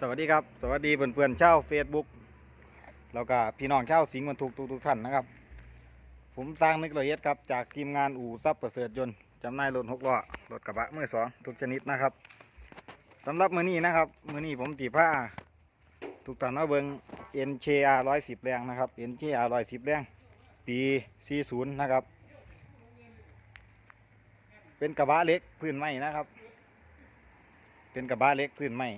สวัสดีครับ สวัสดีเพื่อนๆชาวเฟซบุ๊กแล้วก็พี่น้องชาวสิงห์บรรทุกทุกท่านนะครับ ผมสร้างนึกละเอียดครับ จากทีมงานอู่ซับประเสริฐยนต์จำนายรถหกล้อรถกระบะมือสองทุกชนิดนะครับสำหรับมือนี้นะครับ มือนี้ผมตีผ้าทุกท่านมาเบิง NCR 110 แรงนะครับ NCR 110 แรง ปี 40 นะครับ เป็นกระบะเล็กพื้นไม้นะครับ เป็นกระบะเล็กพื้นไม้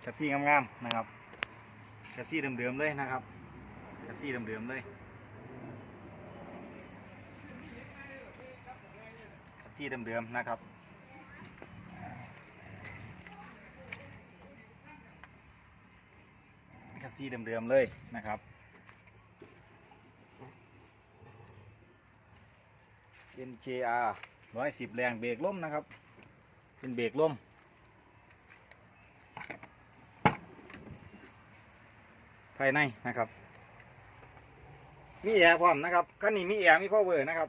แคสซี่งามๆนะครับแคสซี่เดิมๆเลยนะครับแคสซี่เดิมๆเลยแคสซี่เดิมๆนะครับแคสซี่เดิมๆเลยนะครับ NJR 110แรงเบรกล่มนะครับ เป็นเบรกล่มภายในนะครับ มีแอร์พร้อมนะครับคันนี้มีแอร์มีพาวเวอร์นะครับ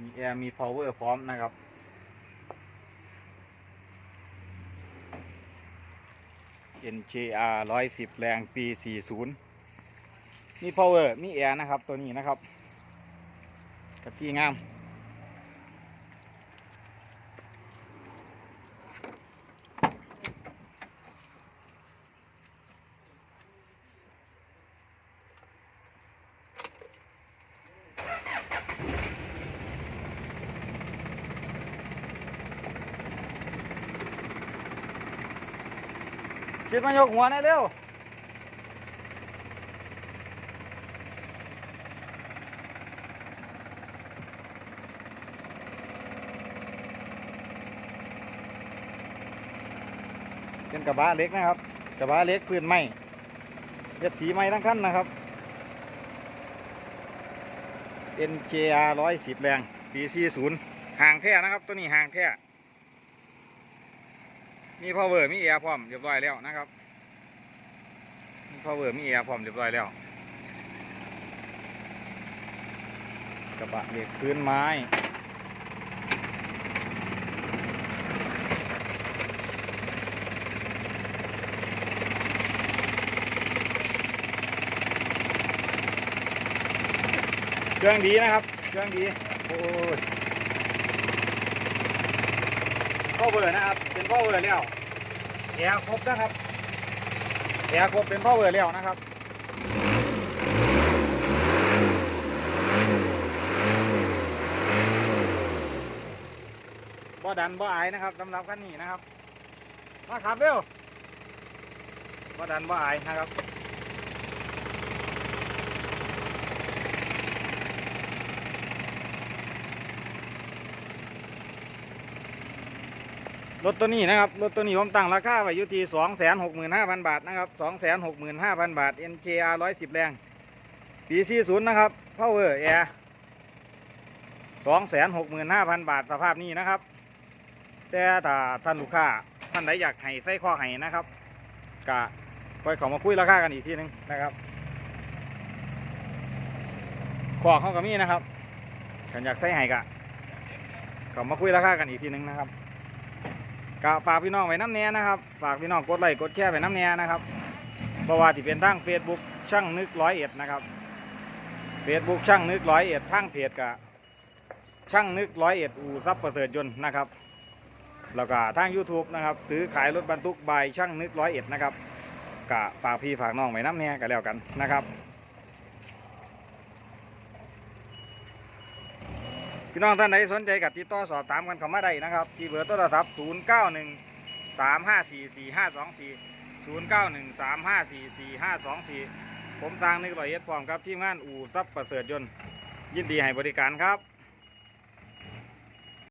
มีแอร์มีพาวเวอร์พร้อมนะครับ NJR 110แรงปี40มีพาวเวอร์มีแอร์นะครับตัวนี้นะครับ กัซี่งามคิดมายกหัวหน่อยเร็ว เป็นกระบะเล็กนะครับ กระบะเล็กพื้นไม้เย็ดสีไม้ทั้งคันนะครับ NJR 110 แรง ปี40ห่างแท้นะครับ ตัวนี้ห่างแท้มี power มี air พร้อมเรียบร้อยแล้วนะครับ มี power มี air พร้อมเรียบร้อยแล้ว กระบะเหล็กพื้นไม้ เครื่องดีนะครับ เครื่องดี โอ้ยพ่อเบอร์นะครับ เป็นพ่อเบอร์แล้วแอร์ครบนะครับแอร์ครบเป็นพ่อเบอร์แล้วนะครับบ่ดันบ่อายนะครับสำหรับคันนี้นะครับ มาขับเร็วบ่ดันบ่อายนะครับ รถตัวนี้นะครับรถตัวนี้ผมตั้งราคาไว้อยู่ที่สองแสนหกหมื่นห้าพันบาทนะครับสองแสนหกหมื่นห้าพันบาท NJR ร้อยสิบแรงปีสี่ศูนย์นะครับ Power Air สองแสนหกหมื่นห้าพันบาทสภาพนี้นะครับ แต่ถ้าท่านลูกค้าท่านใดอยากให้ใส่ข้อให้นะครับกะค่อยเขอมาคุยราคากันอีกทีหนึงนะครับขอเขากับมีนะครับกันอยากใส่ให้กะเขามาคุยราคากันอีกทีหนึงนะครับ ก็ฝากพี่น้องไว้น้ำเนียนะครับ ฝากพี่น้องกดไลค์กดแชร์ไว้น้ำเนียนะครับเพราะว่าที่เป็นทาง Facebook ช่างนึกร้อยเอ็ดนะครับ Facebook ช่างนึกร้อยเอ็ดทางเพจกับช่างนึกร้อยเอ็ดอูซับประเสริฐยนต์นะครับ แล้วก็ทาง YouTube นะครับซื้อขายรถบรรทุกใบช่างนึกร้อยเอ็ดนะครับก็ฝากพี่ฝากน้องไว้น้ำเนียกันแล้วกันนะครับ พี่น้องท่านใดสนใจกับติดต่อสอบถามกันเข้ามาได้นะครับ ที่เบอร์โทรศัพท์ 0 9 1 3 5 4 4 5 2 4 0 9 1 3 5 4 4 5 2 4 ผมสร้างนึกร้อยเอ็ดพร้อมครับ ทีมงานอู่ซับประเสริฐยนต์ ยินดีให้บริการครับ